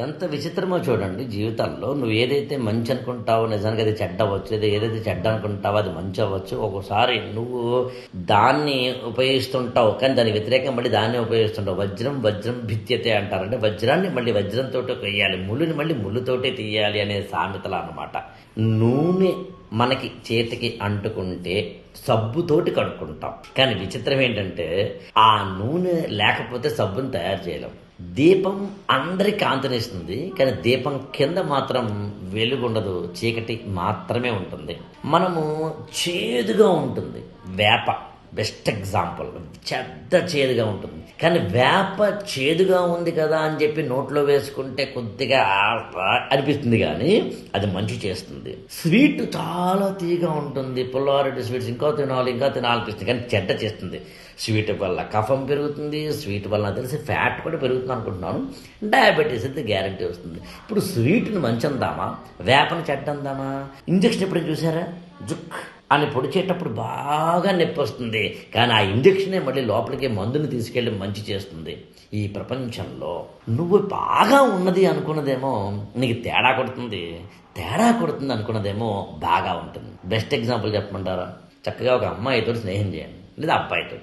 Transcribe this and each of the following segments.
ఎంత విచిత్రమో చూడండి జీవితంలో నువ్వు ఏదైతే మంచి అనుకుంటావో నిజానికి అది చెడ్డ అవ్వచ్చు లేదా ఏదైతే చెడ్డ అనుకుంటావో అది మంచి అవ్వచ్చు. ఒక్కోసారి నువ్వు దాన్ని ఉపయోగిస్తుంటావు కానీ దాని వ్యతిరేకం మళ్ళీ దాన్ని ఉపయోగిస్తుంటావు. వజ్రం వజ్రం భిత్యతే అంటారంటే వజ్రాన్ని మళ్ళీ వజ్రంతో కొయ్యాలి. ముళ్ళుని మళ్ళీ ముళ్ళుతోటే తీయాలి అనే సామెతలు అనమాట నూనె మనకి చేతికి అంటుకుంటే సబ్బుతోటి కడుక్కుంటాం. కానీ విచిత్రం ఏంటంటే ఆ నూనె లేకపోతే సబ్బుని తయారు చేయలేం. దీపం అందరి కాంతినిస్తుంది కానీ దీపం కింద మాత్రం వెలుగుండదు. చీకటి మాత్రమే ఉంటుంది. మనము చేదుగా ఉంటుంది. వేప. Best example. చెద్ద చేదుగా ఉంటుంది. కానీ వేప చేదుగా ఉంది కదా అని చెప్పి నోట్లో వేసుకుంటే కొద్దిగా అనిపిస్తుంది కానీ అది మంచి చేస్తుంది. స్వీట్ చాలా తీగా ఉంటుంది. పుల్లారెడ్డి స్వీట్స్ ఇంకా తినాలి ఇంకా తినాలనిపిస్తుంది కానీ చెడ్డ చేస్తుంది. స్వీట్ వల్ల కఫం పెరుగుతుంది స్వీట్ వల్ల తెలిసి ఫ్యాట్ కూడా పెరుగుతుంది అనుకుంటున్నాను. డయాబెటీస్ అయితే గ్యారంటీ వస్తుంది. ఇప్పుడు స్వీట్ని మంచి అందామా వేపను చెడ్డ అందామా ఇంజక్షన్ ఎప్పుడైనా చూసారా? జుక్. అని పొడిచేటప్పుడు బాగా నొప్పి వస్తుంది కానీ ఆ ఇంజక్షనే మళ్ళీ లోపలికి మందుని తీసుకెళ్ళి మంచి చేస్తుంది. ఈ ప్రపంచంలో నువ్వు బాగా ఉన్నది అనుకున్నదేమో నీకు తేడా కొడుతుంది. తేడా కొడుతుంది అనుకున్నదేమో బాగా ఉంటుంది. బెస్ట్ ఎగ్జాంపుల్ చెప్పమంటారా? చక్కగా ఒక అమ్మాయితో స్నేహం చేయండి. లేదా అబ్బాయితో.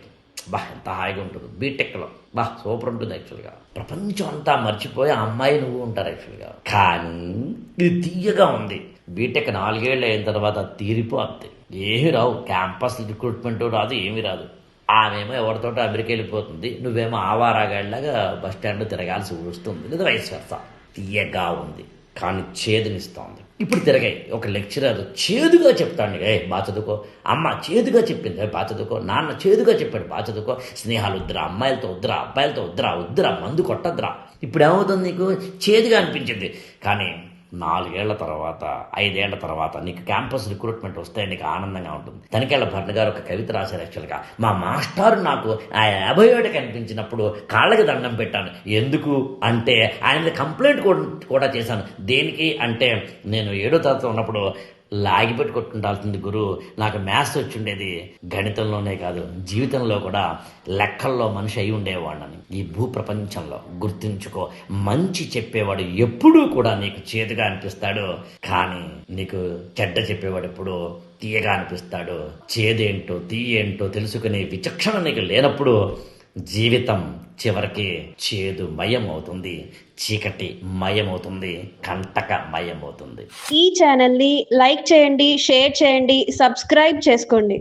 బా ఎంత హాయిగా ఉంటుంది. బీటెక్లో. బా సూపర్ ఉంటుంది యాక్చువల్గా. ప్రపంచం అంతా మర్చిపోయి ఆ అమ్మాయి నువ్వు ఉంటారు యాక్చువల్గా. కానీ ఇది తీయగా ఉంది. బీటెక్ నాలుగేళ్ళు అయిన తర్వాత తీరిపోద్ది ఏమి రావు. క్యాంపస్ రిక్రూట్మెంట్ రాదు ఏమీ రాదు. ఆమెమో ఎవరితోటో అమెరికా వెళ్ళిపోతుంది. నువ్వేమో ఆవారాగాళ్ళగా బస్ స్టాండ్లో తిరగాల్సి వస్తుంది. లేదా వయసు వెళ్తా తీయగా ఉంది. కానీ చేదునిస్తోంది. ఇప్పుడు తిరగాయి. ఒక లెక్చరర్ చేదుగా చెప్తాడు. ఏ బా చదువుకో. అమ్మ చేదుగా చెప్పింది. బా చదువుకో. నాన్న చేదుగా చెప్పాడు. బా చదువుకో. స్నేహాలు వద్దురా అమ్మాయిలతో వద్దురా అబ్బాయిలతో వద్దురా వద్దురా మందు కొట్టద్దురా. ఇప్పుడు ఏమవుతుంది నీకు? చేదుగా అనిపించింది. కానీ నాలుగేళ్ళ తర్వాత ఐదేళ్ళ తర్వాత నీకు క్యాంపస్ రిక్రూట్మెంట్ వస్తే నీకు ఆనందంగా ఉంటుంది. తనికేళ్ళ భరణ్ గారు ఒక కవిత రాశారు యాక్చువల్గా. మా మాస్టారు నాకు ఆ యాభై ఏడు కనిపించినప్పుడు కాళ్ళకి దండం పెట్టాను. ఎందుకు? అంటే ఆయన కంప్లైంట్ కూడా కూడా చేశాను. దేనికి? అంటే నేను ఏడో తరగతి ఉన్నప్పుడు లాగిపెట్టి కొట్టుండాల్సింది గురువు నాకు మ్యాథ్స్ వచ్చి ఉండేది గణితంలోనే కాదు జీవితంలో కూడా లెక్కల్లో మనిషి అయి ఉండేవాడిని. ఈ భూ ప్రపంచంలో గుర్తుంచుకో మంచి చెప్పేవాడు ఎప్పుడూ కూడా నీకు చేదుగా అనిపిస్తాడు. కానీ నీకు చెడ్డ చెప్పేవాడు ఎప్పుడు తీయగా అనిపిస్తాడు. చేదేంటో తీయేంటో తెలుసుకునే విచక్షణ నీకు లేనప్పుడు జీవితం చివరికి చేదు మయమవుతుంది చీకటి మయమవుతుంది కంటక మయమవుతుంది ఈ ఛానల్ని లైక్ చేయండి షేర్ చేయండి సబ్స్క్రైబ్ చేసుకోండి.